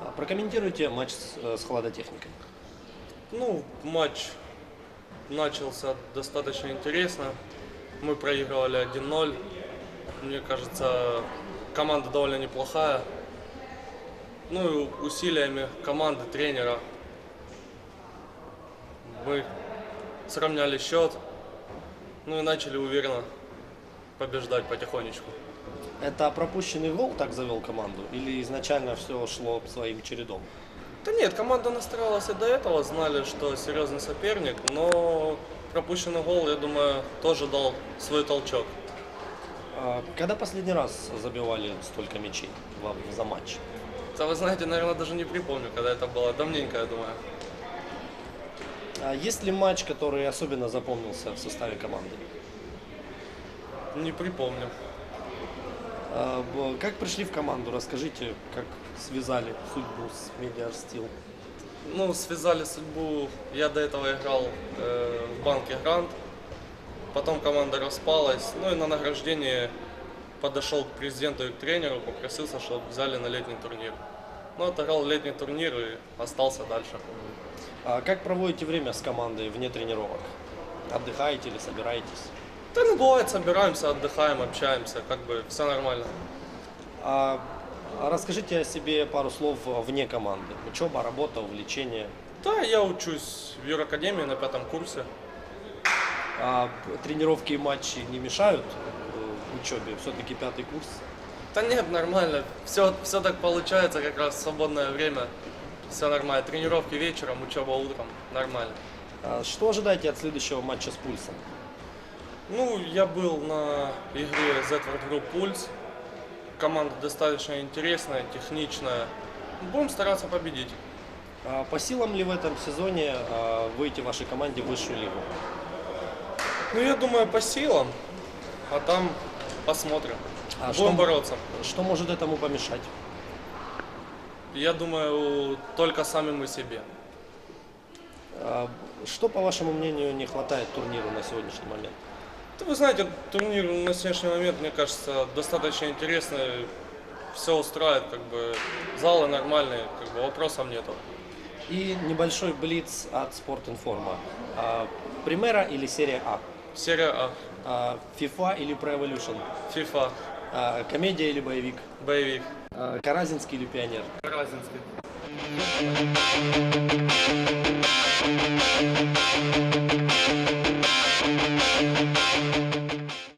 А, Прокомментируйте матч с, э, с холодотехникой. Ну, матч начался достаточно интересно. Мы проигрывали 1-0. Мне кажется, команда довольно неплохая. Ну и усилиями команды, тренера мы сравняли счет. Ну и начали уверенно побеждать потихонечку. Это пропущенный гол так завел команду? Или изначально все шло своим чередом? Да нет, команда настраивалась и до этого, знали, что серьезный соперник, но пропущенный гол, я думаю, тоже дал свой толчок. А, Когда последний раз забивали столько мячей вам за матч? Да вы знаете, наверное, даже не припомню, когда это было. Давненько, я думаю. А Есть ли матч, который особенно запомнился в составе команды? Не припомню. А, Как пришли в команду? Расскажите, как связали судьбу с Media Steel. Ну, связали судьбу. Я до этого играл э, в банке Грант. Потом команда распалась. Ну и на награждение подошел к президенту и к тренеру, попросился, чтобы взяли на летний турнир. Ну, отыграл летний турнир и остался дальше. А Как проводите время с командой вне тренировок? Отдыхаете или собираетесь? Да ну бывает, собираемся, отдыхаем, общаемся, как бы все нормально. А а расскажите о себе пару слов вне команды. Учеба, работа, увлечение. Да, я учусь в юракадемии на пятом курсе. А тренировки и матчи не мешают э, учебе? Все-таки пятый курс. Да нет, нормально. Все, все так получается, как раз в свободное время. Все нормально. Тренировки вечером, учеба утром. Нормально. А Что ожидаете от следующего матча с пульсом? Ну, я был на игре Zedward Group Pulse. Команда достаточно интересная, техничная. Будем стараться победить. А По силам ли в этом сезоне а, выйти вашей команде в высшую лигу? Ну, я думаю, по силам. А там посмотрим. А Будем что- бороться. Что может этому помешать? Я думаю, только сами мы себе. А, Что, по вашему мнению, не хватает турниру на сегодняшний момент? Да вы знаете, турнир на сегодняшний момент, мне кажется, достаточно интересный. Все устраивает, как бы залы нормальные, как бы вопросов нету. И небольшой блиц от Спортинформа. А, Примера или серия А? Серия А, А, FIFA или Pro Evolution? FIFA, А, Комедия или боевик? боевик, А, Каразинский или пионер? Разинский.